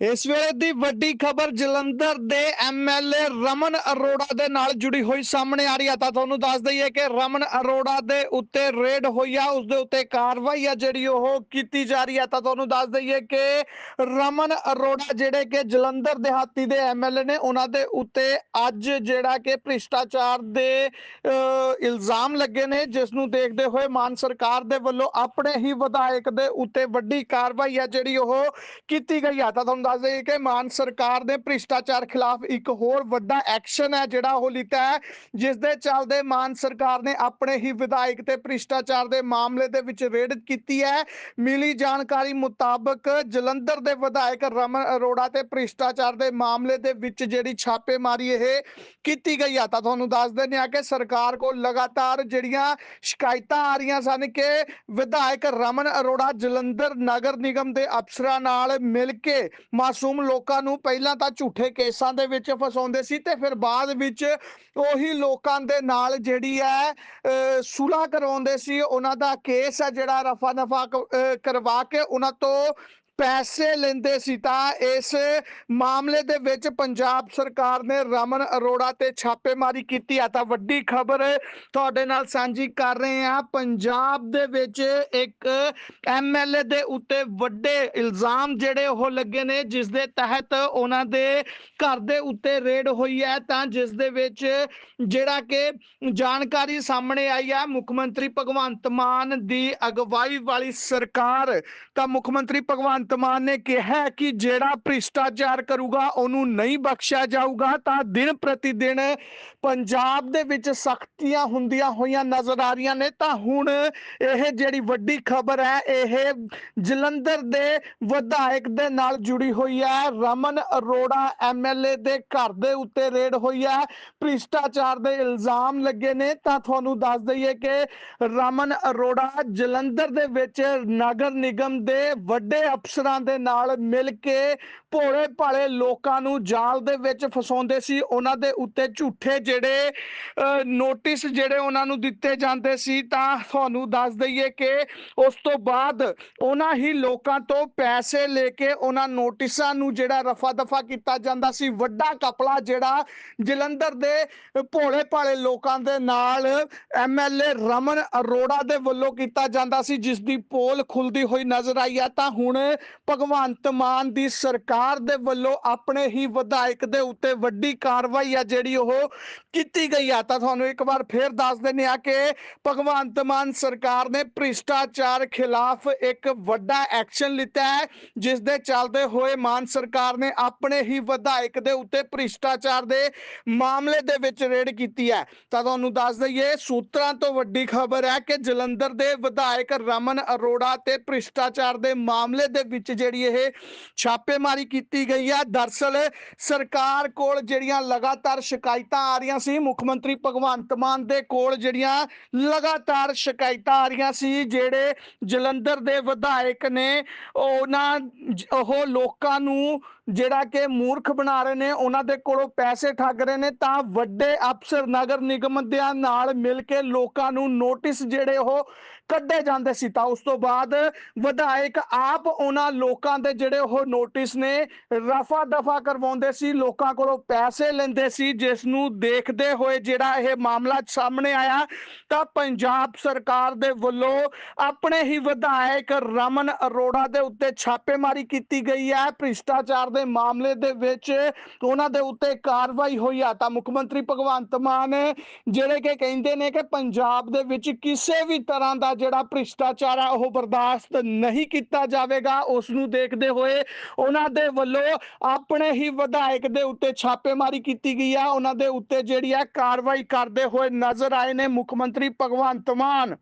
ਇਸ ਵੇਲੇ ਦੀ ਵੱਡੀ ਖਬਰ ਜਲੰਧਰ ਦੇ ਐਮਐਲਏ ਰਮਨ ਅਰੋੜਾ ਦੇ ਨਾਲ ਜੁੜੀ ਹੋਈ ਸਾਹਮਣੇ ਆ ਰਹੀ ਹੈ ਤਾਂ ਤੁਹਾਨੂੰ ਦੱਸ ਦਈਏ ਕਿ ਰਮਨ ਅਰੋੜਾ ਦੇ ਉੱਤੇ ਰੇਡ ਹੋਈ ਆ। ਉਸ ਦੇ ਉੱਤੇ ਕਾਰਵਾਈ ਆ ਜਿਹੜੀ ਉਹ ਕੀਤੀ ਜਾ ਰਹੀ ਹੈ ਤਾਂ ਤੁਹਾਨੂੰ ਦੱਸ ਦਈਏ ਕਿ ਰਮਨ ਅਰੋੜਾ ਜਿਹੜੇ ਕਿ ਜਲੰਧਰ ਦਿਹਾਤੀ ਦੇ ਐਮਐਲਏ ਨੇ ਉਹਨਾਂ ਦੇ ਉੱਤੇ ਅੱਜ ਜਿਹੜਾ ਕਿ ਭ੍ਰਿਸ਼ਟਾਚਾਰ ਦੇ ਅ, ਇਲਜ਼ਾਮ ਲੱਗੇ ਨੇ ਜਿਸ ਨੂੰ ਦੇਖਦੇ ਹੋਏ ਮਾਨ ਸਰਕਾਰ ਦੇ ਵੱਲੋਂ ਆਪਣੇ ਹੀ ਵਿਧਾਇਕ ਦੇ ਉੱਤੇ ਵੱਡੀ ਕਾਰਵਾਈ ਆ ਜਿਹੜੀ ਉਹ ਕੀਤੀ ਗਈ ਆ। ਤਾਂ ਤੁਹਾਨੂੰ ਦੱਸ ਦਈਏ ਕਿ ਮਾਨ ਸਰਕਾਰ ਨੇ ਭ੍ਰਿਸ਼ਟਾਚਾਰ ਖਿਲਾਫ ਇੱਕ ਹੋਰ ਵੱਡਾ ਐਕਸ਼ਨ ਹੈ ਜਿਹੜਾ ਉਹ ਲਿੱਤਾ ਹੈ ਜਿਸ ਦੇ ਚੱਲਦੇ ਮਾਨ ਸਰਕਾਰ ਨੇ ਆਪਣੇ ਹੀ ਵਿਧਾਇਕ ਤੇ ਭ੍ਰਿਸ਼ਟਾਚਾਰ ਦੇ ਮਾਮਲੇ ਦੇ ਵਿੱਚ ਰੇਡ ਕੀਤੀ ਹੈ। ਮਿਲੀ ਜਾਣਕਾਰੀ ਮੁਤਾਬਕ ਜਲੰਧਰ ਦੇ ਵਿਧਾਇਕ ਰਮਨ ਅਰੋੜਾ ਤੇ ਭ੍ਰਿਸ਼ਟਾਚਾਰ ਦੇ ਮਾਮਲੇ ਦੇ ਵਿੱਚ ਜਿਹੜੀ ਛਾਪੇਮਾਰੀ ਇਹ ਕੀਤੀ ਗਈ ਆ, ਤਾਂ ਤੁਹਾਨੂੰ ਦੱਸ ਦਿੰਦੇ ਆ ਕਿ ਸਰਕਾਰ ਕੋਲ ਲਗਾਤਾਰ ਜਿਹੜੀਆਂ ਸ਼ਿਕਾਇਤਾਂ ਆ ਰਹੀਆਂ ਸਨ ਕਿ ਵਿਧਾਇਕ ਰਮਨ ਅਰੋੜਾ ਜਲੰਧਰ ਨਗਰ ਨਿਗਮ ਦੇ ਅਫਸਰਾਂ ਨਾਲ ਮਿਲ ਕੇ ਮਾਸੂਮ ਲੋਕਾਂ ਨੂੰ ਪਹਿਲਾਂ ਤਾਂ ਝੂਠੇ ਕੇਸਾਂ ਦੇ ਵਿੱਚ ਫਸਾਉਂਦੇ ਸੀ ਤੇ ਫਿਰ ਬਾਅਦ ਵਿੱਚ ਉਹੀ ਲੋਕਾਂ ਦੇ ਨਾਲ ਜਿਹੜੀ ਹੈ ਅਹ, ਸੁਲ੍ਹਾ ਕਰਵਾਉਂਦੇ ਸੀ। ਉਹਨਾਂ ਦਾ ਕੇਸ ਹੈ ਜਿਹੜਾ ਰਫਾ ਦਫਾ ਕਰਵਾ ਕੇ ਉਹਨਾਂ ਤੋਂ ਪੈਸੇ ਲੈਂਦੇ ਸੀ ਤਾਂ ਇਸ ਮਾਮਲੇ ਦੇ ਵਿੱਚ ਪੰਜਾਬ ਸਰਕਾਰ ਨੇ ਰਮਨ ਅਰੋੜਾ ਤੇ ਛਾਪੇਮਾਰੀ ਕੀਤੀ ਆ। ਤਾਂ ਵੱਡੀ ਖਬਰ ਤੁਹਾਡੇ ਨਾਲ ਸਾਂਝੀ ਕਰ ਰਹੇ ਹਾਂ। ਪੰਜਾਬ ਦੇ ਵਿੱਚ ਇੱਕ ਐਮਐਲਏ ਦੇ ਉੱਤੇ ਵੱਡੇ ਇਲਜ਼ਾਮ ਜਿਹੜੇ ਉਹ ਲੱਗੇ ਨੇ, ਜਿਸ ਦੇ ਤਹਿਤ ਉਹਨਾਂ ਦੇ ਘਰ ਦੇ ਉੱਤੇ ਰੇਡ ਹੋਈ ਹੈ। ਤਾਂ ਜਿਸ ਦੇ ਵਿੱਚ ਜਿਹੜਾ ਕਿ ਜਾਣਕਾਰੀ ਸਾਹਮਣੇ ਆਈ ਹੈ ਮੁੱਖ ਮੰਤਰੀ ਭਗਵੰਤ ਮਾਨ ਦੀ ਅਗਵਾਈ ਵਾਲੀ ਸਰਕਾਰ। ਤਾਂ ਮੁੱਖ ਮੰਤਰੀ ਭਗਵੰਤ ਭਗਵੰਤ ਮਾਨ ਨੇ ਕਿਹਾ ਕਿ ਜਿਹੜਾ ਭ੍ਰਿਸ਼ਟਾਚਾਰ ਕਰੂਗਾ, ਉਹਨੂੰ ਨਹੀਂ ਬਖਸ਼ਿਆ ਜਾਊਗਾ। ਤਾਂ ਦਿਨ ਪ੍ਰਤੀ ਦਿਨ ਪੰਜਾਬ ਦੇ ਵਿੱਚ ਸਖਤੀਆਂ ਹੁੰਦੀਆਂ ਹੋਈਆਂ ਨਜ਼ਰ ਆ ਰਹੀਆਂ ਨੇ। ਤਾਂ ਹੁਣ ਇਹ ਜਿਹੜੀ ਵੱਡੀ ਖਬਰ ਹੈ, ਇਹ ਜਲੰਧਰ ਦੇ ਵਿਧਾਇਕ ਦੇ ਨਾਲ ਜੁੜੀ ਹੋਈ ਹੈ। ਰਮਨ ਅਰੋੜਾ ਐਮਐਲਏ ਦੇ ਘਰ ਦੇ ਉੱਤੇ ਰੇਡ ਹੋਈ ਹੈ। ਭ੍ਰਿਸ਼ਟਾਚਾਰ ਦੇ ਇਲਜ਼ਾਮ ਲੱਗੇ ਨੇ। ਤਾਂ ਤੁਹਾਨੂੰ ਦੱਸ ਦਈਏ ਕਿ ਰਮਨ ਅਰੋੜਾ ਜਲੰਧਰ ਦੇ ਵਿੱਚ ਨਗਰ ਨਿਗਮ ਦੇ ਵੱਡੇ ਅਫਸਰ ਦੇ ਨਾਲ ਮਿਲ ਕੇ ਭੋਲੇ ਭਾਲੇ ਲੋਕਾਂ ਨੂੰ ਜਾਲ ਦੇ ਵਿੱਚ ਫਸਾਉਂਦੇ ਸੀ। ਉਹਨਾਂ ਦੇ ਉੱਤੇ ਝੂਠੇ ਜਿਹੜੇ ਨੋਟਿਸ ਜਿਹੜੇ ਉਹਨਾਂ ਨੂੰ ਦਿੱਤੇ ਜਾਂਦੇ ਸੀ, ਤਾਂ ਤੁਹਾਨੂੰ ਦੱਸ ਦਈਏ ਕਿ ਉਸ ਤੋਂ ਬਾਅਦ ਉਹਨਾਂ ਹੀ ਲੋਕਾਂ ਤੋਂ ਪੈਸੇ ਲੈ ਕੇ ਉਹਨਾਂ ਨੋਟਿਸਾਂ ਨੂੰ ਜਿਹੜਾ ਰਫਾ ਦਫਾ ਕੀਤਾ ਜਾਂਦਾ ਸੀ। ਵੱਡਾ ਕਪੜਾ ਜਿਹੜਾ ਜਲੰਧਰ ਦੇ ਭੋਲੇ ਭਾਲੇ ਲੋਕਾਂ ਦੇ ਨਾਲ ਐਮਐਲਏ ਰਮਨ ਅਰੋੜਾ ਦੇ ਵੱਲੋਂ ਕੀਤਾ ਜਾਂਦਾ ਸੀ, ਜਿਸ ਦੀ ਪੋਲ ਖੁੱਲਦੀ ਹੋਈ ਨਜ਼ਰ ਆਈ ਹੈ। ਤਾਂ ਹੁਣ ਭਗਵੰਤ ਮਾਨ ਦੀ ਸਰਕਾਰ ਦੇ ਵੱਲੋਂ ਆਪਣੇ ਹੀ ਵਿਧਾਇਕ ਦੇ ਉੱਤੇ ਵੱਡੀ ਕਾਰਵਾਈ ਆ ਜਿਹੜੀ ਉਹ ਕੀਤੀ ਗਈ ਆ। ਤਾਂ ਤੁਹਾਨੂੰ ਇੱਕ ਵਾਰ ਫੇਰ ਦੱਸ ਦਿੰਦੇ ਆ ਕਿ ਭਗਵੰਤ ਮਾਨ ਸਰਕਾਰ ਨੇ ਭ੍ਰਿਸ਼ਟਾਚਾਰ ਖਿਲਾਫ ਇੱਕ ਵੱਡਾ ਐਕਸ਼ਨ ਲਿੱਤਾ ਹੈ, ਜਿਸ ਦੇ ਚੱਲਦੇ ਹੋਏ ਮਾਨ ਸਰਕਾਰ ਨੇ ਆਪਣੇ ਹੀ ਵਿਧਾਇਕ ਦੇ ਉੱਤੇ ਭ੍ਰਿਸ਼ਟਾਚਾਰ ਦੇ ਮਾਮਲੇ ਦੇ ਵਿੱਚ ਰੇਡ ਕੀਤੀ ਹੈ। ਤਾਂ ਤੁਹਾਨੂੰ ਦੱਸ ਦਈਏ, ਸੂਤਰਾਂ ਤੋਂ ਵੱਡੀ ਖਬਰ ਹੈ ਕਿ ਜਲੰਧਰ ਦੇ ਵਿਧਾਇਕ ਰਮਨ ਅਰੋੜਾ ਤੇ ਭ੍ਰਿਸ਼ਟਾਚਾਰ ਦੇ ਮਾਮਲੇ ਦੇ ਵਿੱਚ ਜਿਹੜੀ ਇਹ ਛਾਪੇਮਾਰੀ ਕੀਤੀ ਗਈ ਹੈ। ਦਰਸਲ ਸਰਕਾਰ ਕੋਲ ਜਿਹੜੀਆਂ ਲਗਾਤਾਰ ਸ਼ਿਕਾਇਤਾਂ ਆ ਰਹੀਆਂ ਸੀ, ਮੁੱਖ ਮੰਤਰੀ ਭਗਵੰਤ ਮਾਨ ਦੇ ਕੋਲ ਜਿਹੜੀਆਂ ਲਗਾਤਾਰ ਸ਼ਿਕਾਇਤਾਂ ਆ ਰਹੀਆਂ ਸੀ, ਜਿਹੜੇ ਜਲੰਧਰ ਦੇ ਵਿਧਾਇਕ ਨੇ ਉਹਨਾਂ ਉਹ ਲੋਕਾਂ ਨੂੰ ਜਿਹੜਾ ਕਿ ਮੂਰਖ ਬਣਾ ਰਹੇ ਨੇ, ਉਹਨਾਂ ਦੇ ਕੋਲੋਂ ਪੈਸੇ ਠੱਗ ਰਹੇ ਨੇ, ਤਾਂ ਵੱਡੇ ਅਫਸਰ ਨਗਰ ਨਿਗਮ ਦੇ ਨਾਲ ਮਿਲ ਕੇ ਲੋਕਾਂ ਨੂੰ ਨੋਟਿਸ ਜਿਹੜੇ ਉਹ ਕੱਢੇ ਜਾਂਦੇ ਸੀ ਤਾਂ ਉਸ ਤੋਂ ਬਾਅਦ ਵਿਧਾਇਕ ਆਪ ਉਹਨਾਂ ਲੋਕਾਂ ਦੇ ਜਿਹੜੇ ਉਹ ਨੋਟਿਸ ਨੇ ਰਫਾ ਦਫਾ ਕਰਵਾਉਂਦੇ ਸੀ, ਲੋਕਾਂ ਕੋਲੋਂ ਪੈਸੇ ਲੈਂਦੇ ਸੀ ਜਿਸ ਨੂੰ ਦੇਖਦੇ ਹੋਏ ਜਿਹੜਾ ਇਹ ਮਾਮਲਾ ਸਾਹਮਣੇ ਆਇਆ ਤਾਂ ਪੰਜਾਬ ਸਰਕਾਰ ਦੇ ਵੱਲੋਂ ਆਪਣੇ ਹੀ ਵਿਧਾਇਕ ਰਮਨ ਅਰੋੜਾ ਦੇ ਉੱਤੇ ਛਾਪੇਮਾਰੀ ਕੀਤੀ ਗਈ ਹੈ। ਭ੍ਰਿਸ਼ਟਾਚਾਰ ਦੇ ਮਾਮਲੇ ਦੇ ਵਿੱਚ ਉਹਨਾਂ ਦੇ ਉੱਤੇ ਕਾਰਵਾਈ ਹੋਈ ਆ ਤਾਂ ਮੁੱਖ ਮੰਤਰੀ ਭਗਵੰਤ ਮਾਨ ਜਿਹੜੇ ਕਿ ਕਹਿੰਦੇ ਨੇ ਕਿ ਪੰਜਾਬ ਦੇ ਵਿੱਚ ਕਿਸੇ ਵੀ ਤਰ੍ਹਾਂ ਦਾ ਜਿਹੜਾ ਭ੍ਰਿਸ਼ਟਾਚਾਰ ਆ ਉਹ ਬਰਦਾਸ਼ਤ ਨਹੀਂ ਕੀਤਾ ਜਾਵੇਗਾ। ਉਸ ਨੂੰ ਦੇਖਦੇ ਹੋਏ ਉਹਨਾਂ ਦੇ ਵੱਲੋਂ ਆਪਣੇ ਹੀ ਵਿਧਾਇਕ ਦੇ ਉੱਤੇ ਛਾਪੇਮਾਰੀ ਕੀਤੀ ਗਈ ਆ ਉਹਨਾਂ ਦੇ ਉੱਤੇ ਜਿਹੜੀ ਆ ਕਾਰਵਾਈ ਕਰਦੇ ਹੋਏ ਨਜ਼ਰ ਆਏ ਨੇ ਮੁੱਖ ਮੰਤਰੀ ਭਗਵੰਤ ਮਾਨ।